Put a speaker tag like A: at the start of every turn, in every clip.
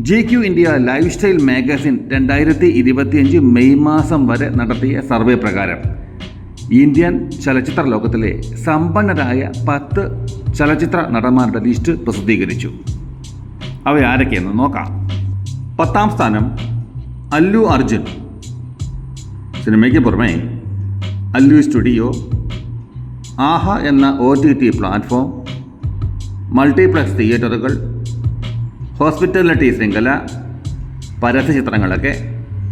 A: G Q India lifestyle magazine രണ്ടായിരത്തി ഇരുപത്തിയഞ്ച് May മാസം വരെ നടത്തിയ സർവേ പ്രകാരം ഇന്ത്യൻ ചലച്ചിത്ര ലോകത്തിലെ സമ്പന്നരായ പത്ത് ചലച്ചിത്ര നടന്മാരുടെ ലിസ്റ്റ് പ്രസിദ്ധീകരിച്ചു. അവ ആരൊക്കെയെന്ന് നോക്കാം. പത്താം സ്ഥാനം അല്ലു അർജുൻ. സിനിമയ്ക്ക് പുറമെ അല്ലു സ്റ്റുഡിയോ ആഹ എന്ന O T T platform multiplex തിയേറ്ററുകൾ ഹോസ്പിറ്റാലിറ്റി ശൃംഖല പരസ്യചിത്രങ്ങളൊക്കെ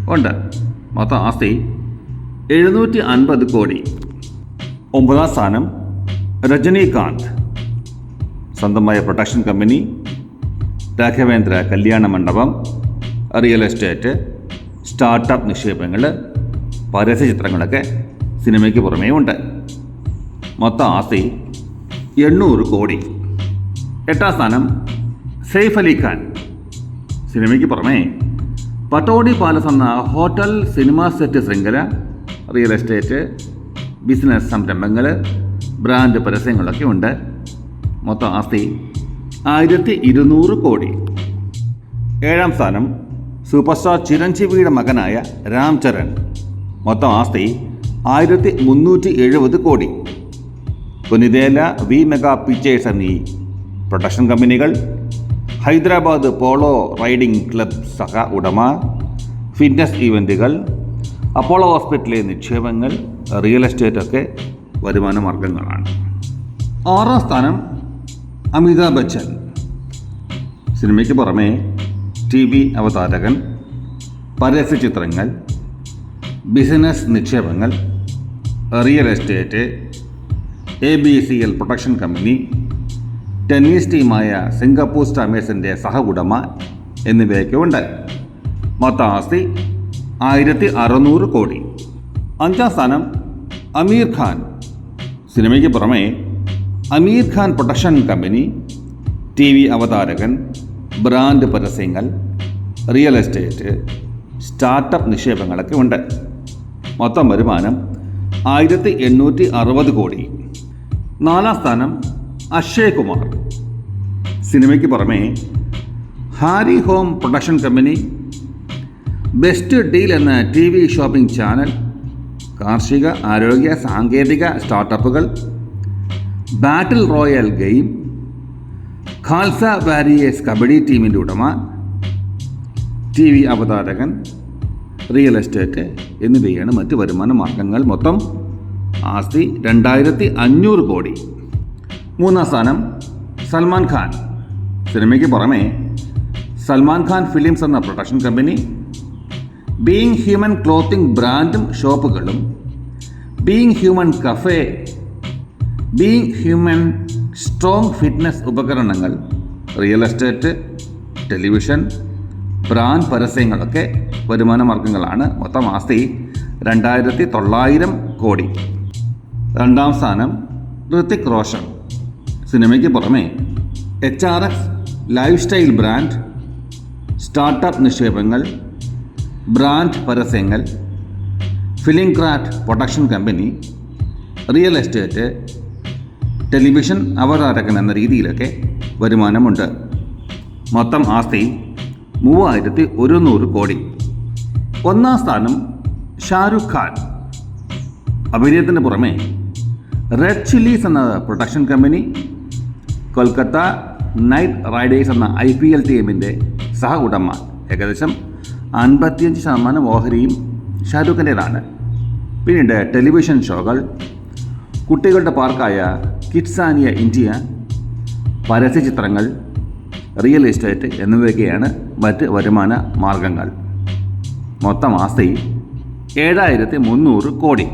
A: ഉണ്ട്. മൊത്തം ആസ്തി എഴുന്നൂറ്റി അൻപത് കോടി. ഒമ്പതാം സ്ഥാനം രജനീകാന്ത്. സ്വന്തമായ പ്രൊട്ടക്ഷൻ കമ്പനി രാഘവേന്ദ്ര കല്യാണ മണ്ഡപം റിയൽ എസ്റ്റേറ്റ് സ്റ്റാർട്ടപ്പ് നിക്ഷേപങ്ങൾ പരസ്യചിത്രങ്ങളൊക്കെ സിനിമയ്ക്ക് പുറമേ ഉണ്ട്. മൊത്തം ആസ്തി എണ്ണൂറ് കോടി. എട്ടാം സ്ഥാനം സെയ്ഫ് അലി ഖാൻ. സിനിമയ്ക്ക് പുറമേ പട്ടോടി പാലസ് എന്ന ഹോട്ടൽ സിനിമാ സെറ്റ് ശൃംഖല റിയൽ എസ്റ്റേറ്റ് ബിസിനസ് സംരംഭങ്ങൾ ബ്രാൻഡ് പരസ്യങ്ങളൊക്കെ ഉണ്ട്. മൊത്തം ആസ്തി ആയിരത്തി ഇരുന്നൂറ് കോടി. ഏഴാം സ്ഥാനം സൂപ്പർ സ്റ്റാർ ചിരഞ്ജീവിയുടെ മകനായ രാം ചരൺ. മൊത്തം ആസ്തി ആയിരത്തി മുന്നൂറ്റി എഴുപത് കോടി. പുനിതേല വി മെഗാ പിക്ചേഴ്സ് എന്നീ പ്രൊഡക്ഷൻ കമ്പനികൾ ഹൈദരാബാദ് പോളോ റൈഡിംഗ് ക്ലബ് സഹ ഉടമ ഫിറ്റ്നസ് ഈവന്റുകൾ അപ്പോളോ ഹോസ്പിറ്റലിലെ നിക്ഷേപങ്ങൾ റിയൽ എസ്റ്റേറ്റ് ഒക്കെ വരുമാന മാർഗങ്ങളാണ് ആറാം സ്ഥാനം അമിതാഭ് ബച്ചൻ. സിനിമയ്ക്ക് പുറമേ ടി വി അവതാരകൻ പരസ്യ ചിത്രങ്ങൾ ബിസിനസ് നിക്ഷേപങ്ങൾ real estate A B C L protection company tennis ടീമായ സിംഗപ്പൂർ സ്റ്റാമേഴ്സിന്റെ സഹ ഉടമ എന്നിവയൊക്കെ ഉണ്ട് മൊത്തം ആസ്തി ആയിരത്തി അറുന്നൂറ് കോടി. അഞ്ചാം സ്ഥാനം അമീർ ഖാൻ. സിനിമയ്ക്ക് പുറമെ Aamir Khan production company T V അവതാരകൻ ബ്രാൻഡ് പരസ്യങ്ങൾ റിയൽ എസ്റ്റേറ്റ് സ്റ്റാർട്ടപ്പ് നിക്ഷേപങ്ങളൊക്കെ ഉണ്ട്. മൊത്തം വരുമാനം ആയിരത്തി എണ്ണൂറ്റി അറുപത് കോടി. നാലാം സ്ഥാനം അക്ഷയ് കുമാർ സിനിമയ്ക്ക് പുറമെ Hari Om production company best deal എന്ന ടി വി ഷോപ്പിംഗ് ചാനൽ കാർഷിക ആരോഗ്യ സാങ്കേതിക സ്റ്റാർട്ടപ്പുകൾ battle royale game Khalsa warriors kabaddi ടീമിന്റെ ഉടമ ടി വി അവതാരകൻ റിയൽ എസ്റ്റേറ്റ് എന്നിവയാണ് മറ്റ് വരുമാന മാർഗങ്ങൾ. മൊത്തം ആസ്തി രണ്ടായിരത്തി അഞ്ഞൂറ് കോടി. മൂന്നാം സ്ഥാനം സൽമാൻ ഖാൻ. സിനിമയ്ക്ക് പുറമെ സൽമാൻ ഖാൻ ഫിലിംസ് എന്ന production company being human clothing ബ്രാൻഡും ഷോപ്പുകളും being human cafe being human strong fitness ഉപകരണങ്ങൾ റിയൽ എസ്റ്റേറ്റ് ടെലിവിഷൻ ബ്രാൻഡ് പരസ്യങ്ങളൊക്കെ വരുമാന മാർഗങ്ങളാണ് മൊത്തം ആസ്തി രണ്ടായിരത്തി തൊള്ളായിരം കോടി. രണ്ടാം സ്ഥാനം ഋത്തിക് റോഷൻ. സിനിമയ്ക്ക് പുറമെ H R X lifestyle brand startup നിക്ഷേപങ്ങൾ ബ്രാൻഡ് പരസ്യങ്ങൾ film craft production company real estate television അവതാരകൻ എന്ന രീതിയിലൊക്കെ വരുമാനമുണ്ട്. മൊത്തം ആസ്തി മൂവായിരത്തി ഒരുന്നൂറ് കോടി. ഒന്നാം സ്ഥാനം ഷാരുഖ് ഖാൻ. അഭിനയത്തിന് പുറമെ റെഡ് ചില്ലീസ് എന്ന production company Kolkata knight riders എന്ന ഐ പി എൽ ടീമിന്റെ സഹ ഉടമ ഏകദേശം അൻപത്തിയഞ്ച് ശതമാനം ഓഹരിയും ഷാരൂഖിന്റേതാണ് പിന്നീട് ടെലിവിഷൻ ഷോകൾ കുട്ടികളുടെ പാർക്കായ കിഡ്സാനിയ ഇന്ത്യ പരസ്യചിത്രങ്ങൾ റിയൽ എസ്റ്റേറ്റ് എന്നിവയൊക്കെയാണ് മറ്റ് വരുമാന മാർഗങ്ങൾ. മൊത്തം ആസ്തി ഏഴായിരത്തി മുന്നൂറ് കോടി.